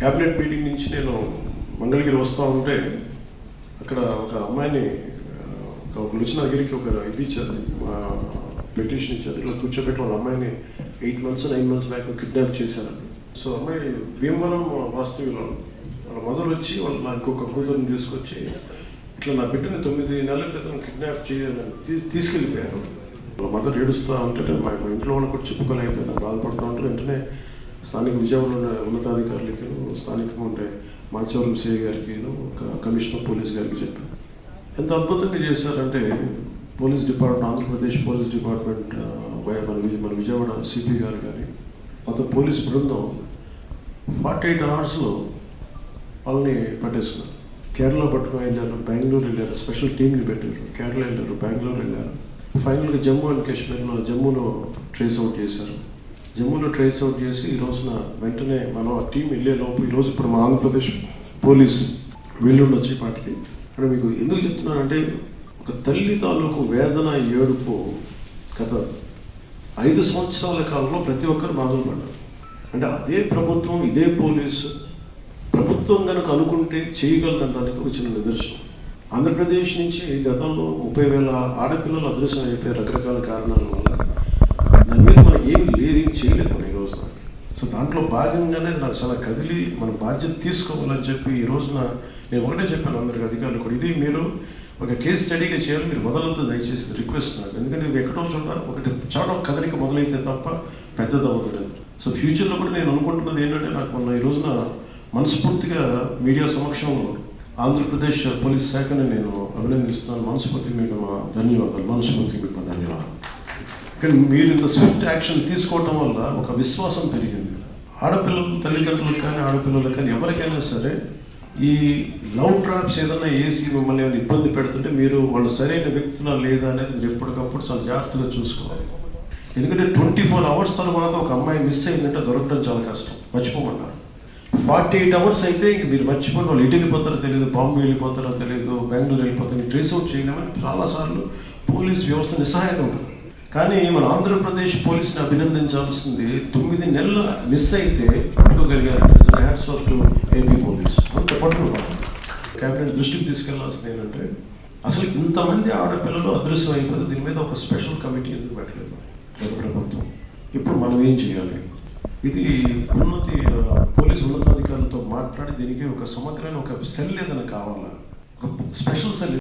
Cabinet meeting నుంచి నేను మంగళగిరి వస్తూ ఉంటే అక్కడ ఒక అమ్మాయిని ఆ, ఒక దగ్గరికి ఒక ఇది ఇచ్చారు పెటిషన్ ఇచ్చారు. ఇట్లా కూర్చోబెట్టి వాళ్ళ అమ్మాయిని eight months nine months back kidnap చేశారు. సో అమ్మాయి భీమవరం వాస్తవ్యంలో వాళ్ళ మదర్ వచ్చి వాళ్ళ ఇంకొక కూతురుని తీసుకొచ్చి ఇట్లా నా బిడ్డని తొమ్మిది నెలల క్రితం కిడ్నాప్ చేయాలని తీ- తీసుకెళ్ళిపోయారు. వాళ్ళ మదర్ ఏడుస్తూ ఉంటే మా మా ఇంట్లో వాళ్ళకి కూడా చెప్పుకోలేకపోయింది బాధపడుతూ ఉంటే వెంటనే స్థానిక విజయవాడలో ఉన్న ఉన్నతాధికారులకి స్థానికంగా ఉండే మాచవరం సిఐ గారికి ఒక కమిషనర్ పోలీస్ గారికి చెప్పాను ఎంత అద్భుతంగా చేశారంటే police department Andhra Pradesh police department మన విజయ మన విజయవాడ సిపి గారు కానీ మొత్తం పోలీస్ బృందం ఫార్టీ ఎయిట్ అవర్స్లో వాళ్ళని పట్టేసుకున్నారు. కేరళ పట్టుకుని వెళ్ళారు బెంగళూరు వెళ్ళారు స్పెషల్ టీంని పెట్టారు. కేరళ వెళ్ళారు బెంగళూరు వెళ్ళారు. ఫైనల్గా జమ్మూ అండ్ కాశ్మీర్లో జమ్మూలో ట్రేస్ అవుట్ చేశారు. జమ్మూలో ట్రేస్ అవుట్ చేసి ఈ రోజున వెంటనే మనం ఆ టీం వెళ్ళే లోపు ఈరోజు ఇప్పుడు మా ఆంధ్రప్రదేశ్ పోలీసు వెళ్ళుండి వచ్చేపాటికి పాటికి. మీకు ఎందుకు చెప్తున్నానంటే ఒక తల్లి తాలూకు వేదన ఏడుపు కథ ఐదు సంవత్సరాల కాలంలో ప్రతి ఒక్కరు బాధపడ్డారు అంటే అదే ప్రభుత్వం ఇదే పోలీసు ప్రభుత్వం కనుక అనుకుంటే చేయగలదనడానికి ఒక చిన్న నిదర్శనం. ఆంధ్రప్రదేశ్ నుంచి గతంలో ముప్పై వేల ఆడపిల్లలు అదృశ్యం అయిపోయి రకరకాల కారణాల వల్ల దాని మీద మనం ఏం లేదు ఏం చేయలేదు మనం ఈ రోజున సో దాంట్లో భాగంగానే నాకు చాలా కదిలి మన బాధ్యత తీసుకోవాలని చెప్పి ఈ రోజున నేను ఒకటే చెప్పాను అందరికి అధికారులు కూడా. ఇది మీరు ఒక కేసు స్టడీగా చేయాలి మీరు వదలొద్దు దయచేసి రిక్వెస్ట్ నాకు. ఎందుకంటే ఇవి ఎక్కడో చోట ఒకటి చోట కదలిక మొదలైతే తప్ప పెద్దది అవ్వదు. సో ఫ్యూచర్లో కూడా నేను అనుకుంటున్నది ఏంటంటే నాకు మొన్న ఈ రోజున మనస్ఫూర్తిగా మీడియా సమక్షంలో ఆంధ్రప్రదేశ్ పోలీస్ శాఖని నేను అభినందిస్తున్నాను. మనస్ఫూర్తిగా మీకు మా ధన్యవాదాలు. మనస్ఫూర్తిగా మీకు ధన్యవాదాలు. కానీ మీరు ఇంత స్విఫ్ట్ యాక్షన్ తీసుకోవటం వల్ల ఒక విశ్వాసం పెరిగింది. ఆడపిల్లలు తల్లిదండ్రులకు కానీ ఆడపిల్లలకు కానీ ఎవరికైనా సరే ఈ లవ్ ట్రాప్స్ ఏదైనా వేసి మిమ్మల్ని ఏమైనా ఇబ్బంది పెడుతుంటే మీరు వాళ్ళు సరైన వ్యక్తులా లేదా అనేది మీరు ఎప్పటికప్పుడు చాలా జాగ్రత్తగా చూసుకోవాలి. ఎందుకంటే ట్వంటీ ఫోర్ అవర్స్ తర్వాత ఒక అమ్మాయి మిస్ అయిందంటే దొరకడం చాలా కష్టం. మర్చిపోమన్నారు ఫార్టీ ఎయిట్ అవర్స్ అయితే ఇంక మీరు మర్చిపోయిన వాళ్ళు ఎటు వెళ్ళిపోతారో తెలియదు బాంబే వెళ్ళిపోతారో తెలియదు బెంగళూరు వెళ్ళిపోతారో ట్రేస్ అవుట్ చేయలేమని చాలాసార్లు పోలీస్ వ్యవస్థ నిస్సహాయత ఉంటుంది. కానీ మన ఆంధ్రప్రదేశ్ పోలీస్ని అభినందించాల్సింది తొమ్మిది నెలలు మిస్ అయితే పట్టుకోగలిగారంటే hats off to AP police. అంత పట్టుకున్నారు క్యాబినెట్ దృష్టికి తీసుకెళ్ళాల్సింది ఏంటంటే అసలు ఇంతమంది ఆడపిల్లలు అదృశ్యం అయిపోతే దీని మీద ఒక స్పెషల్ కమిటీ ఎందుకు పెట్టలేదు? గత ప్రభుత్వం ఇప్పుడు మనం ఏం చేయాలి? ఇది ఉన్నతి పోలీసు ఉన్నతాధికారులతో మాట్లాడి దీనికి ఒక సమగ్రమైన ఒక సెల్ ఏదైనా కావాలా? ఒక స్పెషల్ సెల్